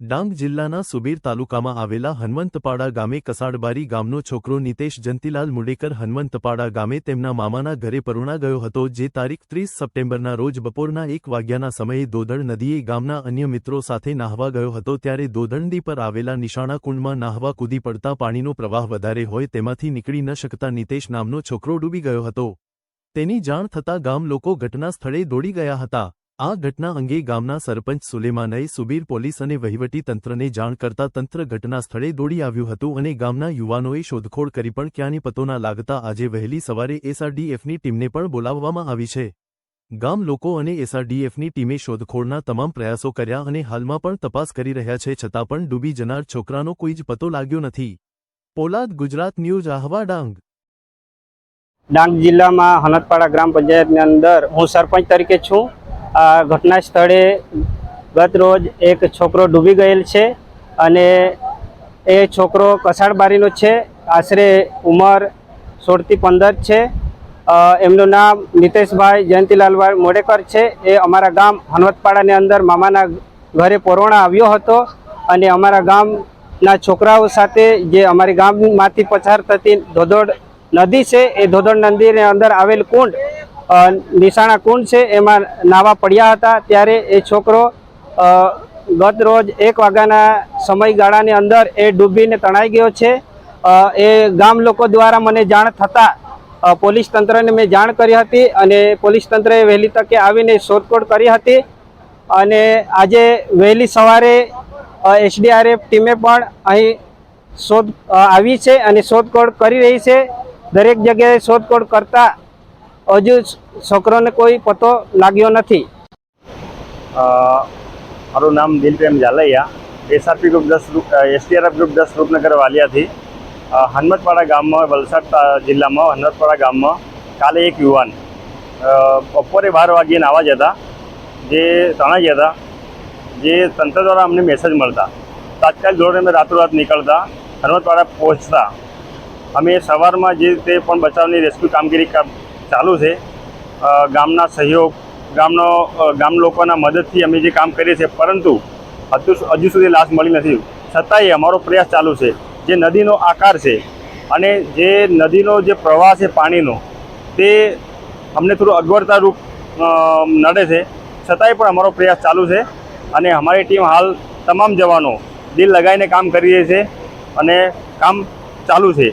ડાંગ જિલ્લાના સુબીર તાલુકામાં આવેલા હનવંતપાડા ગામે કસાડબારી ગામનો છોકરો નિતેશ જંતીલાલ મુડેકર હનવંતપાડા ગામે તેમના મામાના ઘરે પરુણા ગયો હતો જે તારીખ ત્રીસ સપ્ટેમ્બરના રોજ બપોરના એક વાગ્યાના સમયે દોદડ નદીએ ગામના અન્ય મિત્રો સાથે નાહવા ગયો હતો ત્યારે દોદડ પર આવેલા નિશાણા કુંડમાં નાહવા કૂદી પડતા પાણીનો પ્રવાહ વધારે હોય તેમાંથી નીકળી ન શકતા નિતેશ નામનો છોકરો ડૂબી ગયો હતો. તેની જાણ થતાં ગામ લોકો ઘટના સ્થળે દોડી ગયા હતા. આ ઘટના અંગે ગામના સરપંચ સુલેમાનએ સુબીર પોલીસ અને વહીવટી તંત્રને જાણ કરતા તંત્ર ઘટના સ્થળે દોડી આવ્યું હતું અને ગામના યુવાનોએ શોધખોળ કરી પણ ક્યાંની પતોના લાગતા આજે વહેલી સવારે એસઆરડીએફની ટીમને પણ બોલાવવામાં આવી છે. ગામ લોકો અને એસઆરડીએફની ટીમે શોધખોળના તમામ પ્રયાસો કર્યા અને હાલમાં પણ તપાસ કરી રહ્યા છે છતાં પણ ડૂબી જનાર છોકરાનો કોઈ જ પતો લાગ્યો નથી. પોલાદ ગુજરાત ન્યૂઝ, આહવા ડાંગ. ડાંગ જિલ્લામાં હનતપાડા ગ્રામ પંચાયતની અંદર હું સરપંચ તરીકે છું. આ ઘટના સ્થળે ગત રોજ એક છોકરો ડૂબી ગયેલ છે અને એ છોકરો કસાડબારીનો છે. આશરે ઉંમર સોળથી પંદર છે. એમનું નામ નિતેશભાઈ જયંતિલાલભાઈ મોડેકર છે. એ અમારા ગામ હનવતપાડાની અંદર મામાના ઘરે પરોણા આવ્યો હતો અને અમારા ગામના છોકરાઓ સાથે જે અમારી ગામમાંથી પસાર થતી ધોધોડ નદી છે, એ ધોધોડ નદીની અંદર આવેલ કુંડ નિશાણા કુંડ છે, એમાં નાવા પડ્યા હતા. ત્યારે એ છોકરો ગત રોજ એક વાગ્યાના સમયગાળાની અંદર એ ડૂબીને તણાઈ ગયો છે. એ ગામ લોકો દ્વારા મને જાણ થતાં પોલીસ તંત્રને મેં જાણ કરી હતી અને પોલીસ તંત્રએ વહેલી તકે આવીને શોધખોળ કરી હતી. અને આજે વહેલી સવારે એસડીઆરએફ ટીમે પણ અહીં શોધ આવી છે અને શોધખોળ કરી રહી છે. દરેક જગ્યાએ શોધખોળ કરતા હજુ છોકરોને કોઈ પતો લાગ્યો નથી. મારું નામ દિલપ્રેમ ઝાલૈયા. એસઆરપી ગ્રુપ દસ એસટીઆરએફ ગ્રુપ દસ રૂપનગર વાલિયાથી. હનમતપાડા ગામમાં, વલસાડ જિલ્લામાં, હનમતપાડા ગામમાં કાલે એક યુવાન બપોરે બાર વાગ્યે નાવા જતા. જે તણાઈ હતા જે તંત્ર દ્વારા અમને મેસેજ મળતા. તાત્કાલિક ધોરણે અમે રાતોરાત નીકળતા, હનમતપાડા પહોંચતા. અમે સવારમાં જે રીતે પણ બચાવની રેસ્ક્યુ કામગીરી ચાલુ છે. ગામના સહયોગ, ગામનો ગામ લોકોના મદદથી અમે જે કામ કરીએ છીએ, પરંતુ હજુ હજુ સુધી લાશ મળી નથી. છતાંય અમારો પ્રયાસ ચાલુ છે. જે નદીનો આકાર છે અને જે નદીનો જે પ્રવાહ છે પાણીનો, તે અમને થોડું અગવડતારૂપ નડે છે. છતાંય પણ અમારો પ્રયાસ ચાલુ છે અને અમારી ટીમ હાલ તમામ જવાનો દિલ લગાવીને કામ કરી રહી છે અને કામ ચાલુ છે.